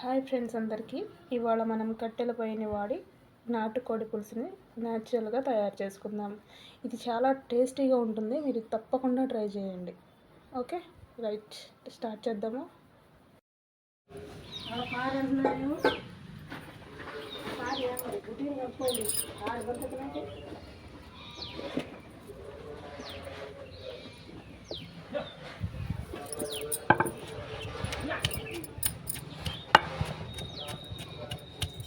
Hi friends అందరికీ. ఇవాళ మనం కట్టెల పొయ్యిని వాడి నాటుకోడి పులుసుని న్యాచురల్గా తయారు చేసుకుందాం. ఇది చాలా టేస్టీగా ఉంటుంది. మీరు తప్పకుండా ట్రై చేయండి. ఓకే? రైట్. స్టార్ట్ చేద్దాము.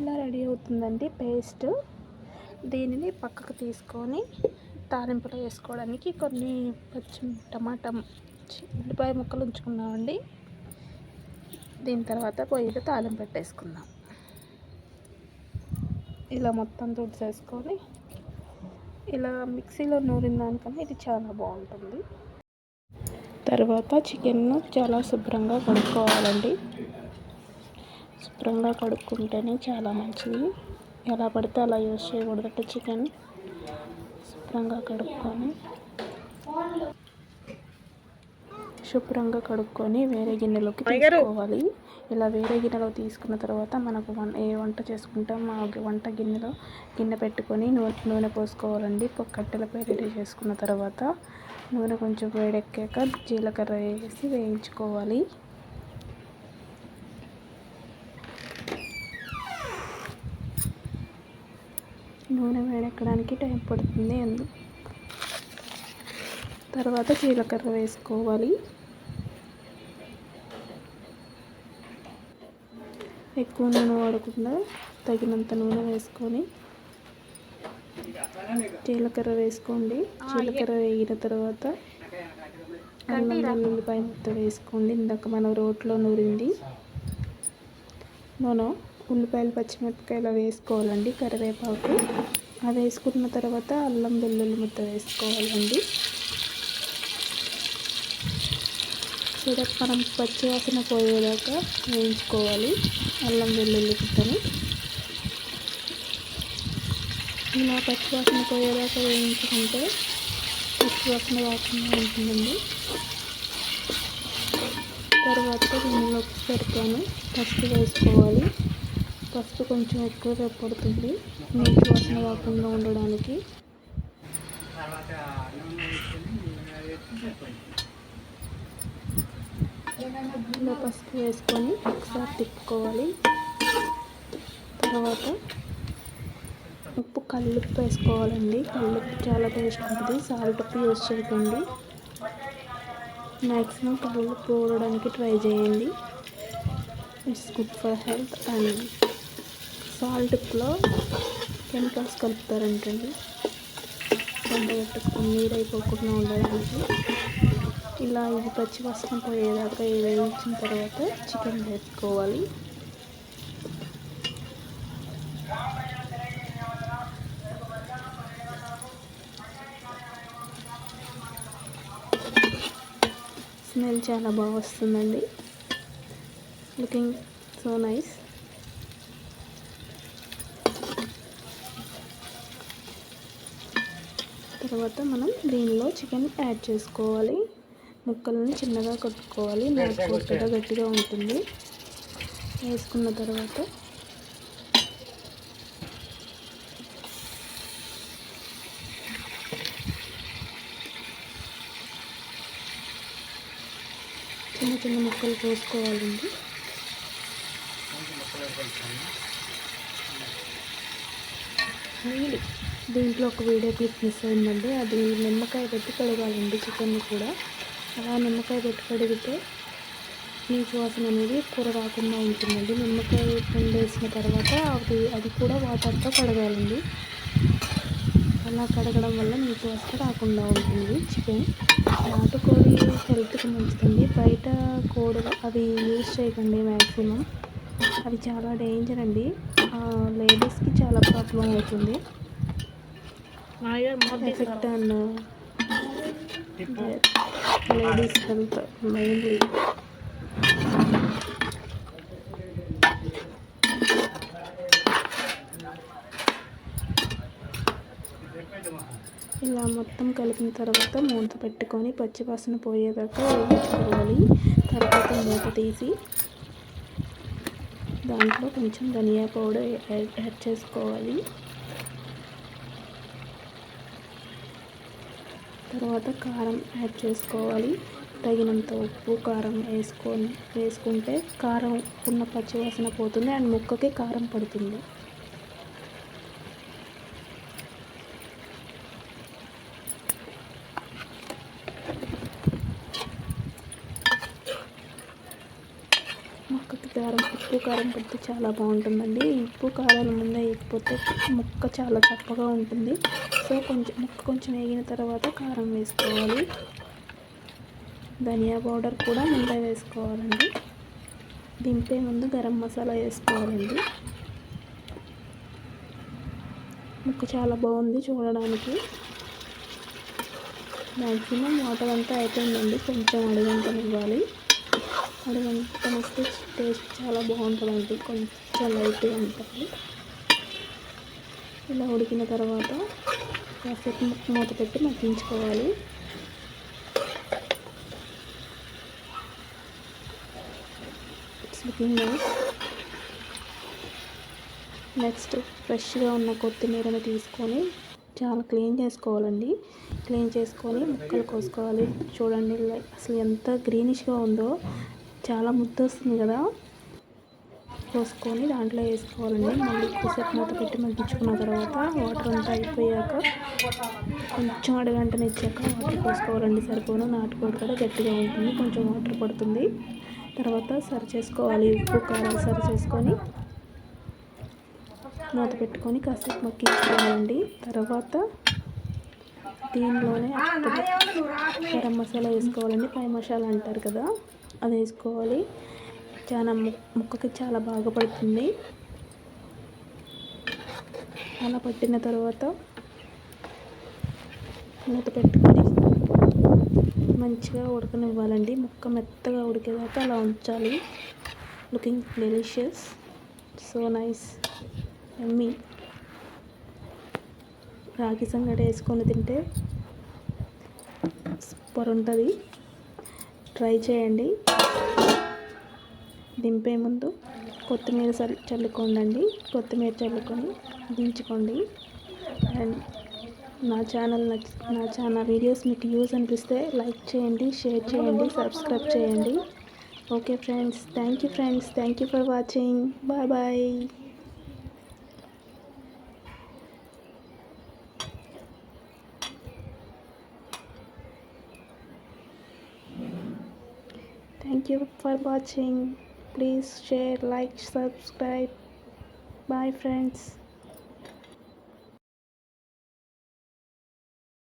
ఇలా రెడీ అవుతుందండి పేస్ట్. దీనిని పక్కకు తీసుకొని తాలింపులో వేసుకోవడానికి కొన్ని పచ్చి టమాటా చి- ఉల్లిపాయ ముక్కలు ఉంచుకున్నామండి. దీని తర్వాత పొయ్యిలో తాలింపు పెట్టేసుకుందాం. ఇలా మొత్తం తుడిసేసుకొని ఇలా మిక్సీలో నూరిన దానికన్నా ఇది చాలా బాగుంటుంది. తర్వాత చికెన్ను చాలా శుభ్రంగా కడుక్కోవాలండి. శుభ్రంగా కడుక్కుంటేనే చాలా మంచిది. ఎలా పడితే అలా యూస్ చేయకూడదట చికెన్. శుభ్రంగా కడుక్కొని శుభ్రంగా కడుక్కొని వేరే గిన్నెలోకి తీసుకోవాలి. ఇలా వేరే గిన్నెలో తీసుకున్న తర్వాత మనకు వన్ ఏ వంట చేసుకుంటాం ఆ వంట గిన్నెలో గిన్నె పెట్టుకొని నూనె నూనె పోసుకోవాలండి. కట్టెలపై రెడీ చేసుకున్న తర్వాత నూనె కొంచెం వేడెక్కాక జీలకర్ర వేసి వేయించుకోవాలి. నూనె వేడెక్కడానికి టైం పడుతుంది అందు తర్వాత జీలకర్ర వేసుకోవాలి. ఎక్కువ నూనె వాడకుండా తగినంత నూనె వేసుకొని జీలకర్ర వేసుకోండి. జీలకర్ర వేగిన తర్వాత అల్లం వెల్లుల్లిపాయ ముద్ద వేసుకోండి. ఇందాక మనం రోట్లో నూరింది. నూనె ఉల్లిపాయలు పచ్చిమిరపకాయలు అవి వేసుకోవాలండి కరివేపాకు. అవి వేసుకున్న తర్వాత అల్లం వెల్లుల్లి ముద్ద వేసుకోవాలండి. చూడ మనం పచ్చివాసన పోయేదాకా వేయించుకోవాలి అల్లం వెల్లుల్లి ముద్దని. ఇలా పచ్చివాసన పోయేదాకా వేయించుకుంటే పచ్చివాసన రాకుండా ఉంటుందండి. తర్వాత దీనిలోకి పెడతాను పసుపు వేసుకోవాలి. పసుపు కొంచెం ఎక్కువగా పడుతుంది నీటి వాసన రాకుండా ఉండడానికి. ఇలా పసుపు వేసుకొని ఒకసారి తిప్పుకోవాలి. తర్వాత ఉప్పు కల్లుప్పు వేసుకోవాలండి. కల్లుప్పు చాలా టేస్ట్ ఉంటుంది. సాల్ట్ ఉప్పు యూస్ చేయకండి. మ్యాక్సిమం కల్లుప్పు ఊడడానికి ట్రై చేయండి. It's good for health and సాల్ట్లో chemicals కలుపుతారంటండి. గంట నీరు నీరైపోకుండా ఉండడానికి ఇలా ఇది పచ్చి వాసన పోయేదాకా వేయించిన తర్వాత చికెన్ వేసుకోవాలి స్మెల్ చాలా బాగా వస్తుందండి. Looking so nice. తర్వాత మనం దీనిలో చికెన్ యాడ్ చేసుకోవాలి. ముక్కలను చిన్నగా కొట్టుకోవాలి. నాకు కొట్టగా గట్టిగా. ఉంటుంది. వేసుకున్న తర్వాత చిన్న చిన్న ముక్కలు కోసుకోవాలండి. నీళ్ళు. దీంట్లో ఒక వీడియో క్లిప్ మిస్ అయిందండి. అది నిమ్మకాయ పెట్టి కడగాలండి చికెన్ని కూడా. అలా నిమ్మకాయ పెట్టి కడిగితే నీచు వాసన అనేది కూర రాకుండా ఉంటుందండి. నిమ్మకాయ పిండి వేసిన తర్వాత అది అది కూడా వాటర్తో కడగాలండి. అలా కడగడం వల్ల మీకు వస్త రాకుండా ఉంటుంది చికెన్. నాటుకోడి హెల్త్కి మంచిదండి. బయట కోడి అవి యూజ్ చేయకండి మ్యాక్సిమం అవి చాలా డేంజర్ అండి. లేడీస్కి చాలా ప్రాబ్లం అవుతుంది. Effect and ladies health mainly ఇలా మొత్తం కలిపిన తర్వాత మూత పెట్టుకొని పచ్చివాసన పోయేదాకా వేయించుకోవాలి. తర్వాత మూత తీసి దాంట్లో కొంచెం ధనియా పౌడర్ యాడ్ చేసుకోవాలి. తర్వాత కారం యాడ్ చేసుకోవాలి. తగినంత ఉప్పు కారం వేసుకొని వేసుకుంటే కారం ఉన్న పచ్చివాసన పోతుంది అండ్ ముక్కకి కారం పడుతుంది. కారం ఉప్పు కారం పెడితే చాలా బాగుంటుందండి. ఉప్పు కారం ముందే వేయకపోతే ముక్క చాలా చప్పగా ఉంటుంది. సో కొంచెం ముక్క కొంచెం వేగిన తర్వాత కారం వేసుకోవాలి. ధనియా పౌడర్ కూడా ముందే వేసుకోవాలండి. దింపే ముందు గరం మసాలా వేసుకోవాలండి. ముక్క చాలా బాగుంది చూడడానికి. మ్యాక్సిమం వాటర్ అంతా అయిపోయిందండి కొంచెం అడుగంటనివ్వాలి అడుగంట వస్తే టేస్ట్ చాలా బాగుంటుందండి కొంచెం లైట్గా ఉంటుంది. ఇలా ఉడికిన తర్వాత కాసేపు మూత పెట్టి మగ్గించుకోవాలి. లుకింగ్ నెక్స్ట్ ఫ్రెష్గా ఉన్న కొత్తిమీరని తీసుకొని చాలా క్లీన్ చేసుకోవాలండి. క్లీన్ చేసుకొని ముక్కలు కోసుకోవాలి. చూడండి అసలు ఎంత గ్రీనిష్గా ఉందో. చాలా ముద్ద వస్తుంది కదా. పోసుకొని దాంట్లో వేసుకోవాలండి. మళ్ళీ ఎక్కువసేపు మూత పెట్టి మగ్గించుకున్న తర్వాత వాటర్ అంతా అయిపోయాక కొంచెం అడగంటనే ఇచ్చాక వాటర్ పోసుకోవాలండి. సరిపోను. నాటుకోడి కూడా గట్టిగా ఉంటుంది. కొంచెం వాటర్ పడుతుంది. తర్వాత సరి చేసుకోవాలి. ఉప్పు కారం సరి చేసుకొని మూత పెట్టుకొని కాసేపు మగ్గించుకోవాలండి. తర్వాత దీనిలోనే గరం మసాలా వేసుకోవాలండి. పై మసాలా అంటారు కదా అది వేసుకోవాలి. చాలా ముక్కకి చాలా బాగా పడుతుంది. అలా పట్టిన తర్వాత మూత పెట్టుకొని మంచిగా ఉడకనివ్వాలండి. ముక్క మెత్తగా ఉడికేదాకా అలా ఉంచాలి. లుకింగ్ డెలిషియస్ సో నైస్ ఎమ్మి రాగి సంగటి వేసుకొని తింటే సూపర్ ఉంటుంది. ట్రై చేయండి. దింపే ముందు కొత్తిమీర చల్లుకోండి కొత్తిమీర చల్లుకొని దించుకోండి. అండ్ నా ఛానల్ నా ఛానల్ వీడియోస్ మీకు యూజ్ అనిపిస్తే లైక్ చేయండి షేర్ చేయండి సబ్స్క్రైబ్ చేయండి. Okay friends thank you friends thank you for watching. Bye bye. thank you for watching please share like subscribe. Bye friends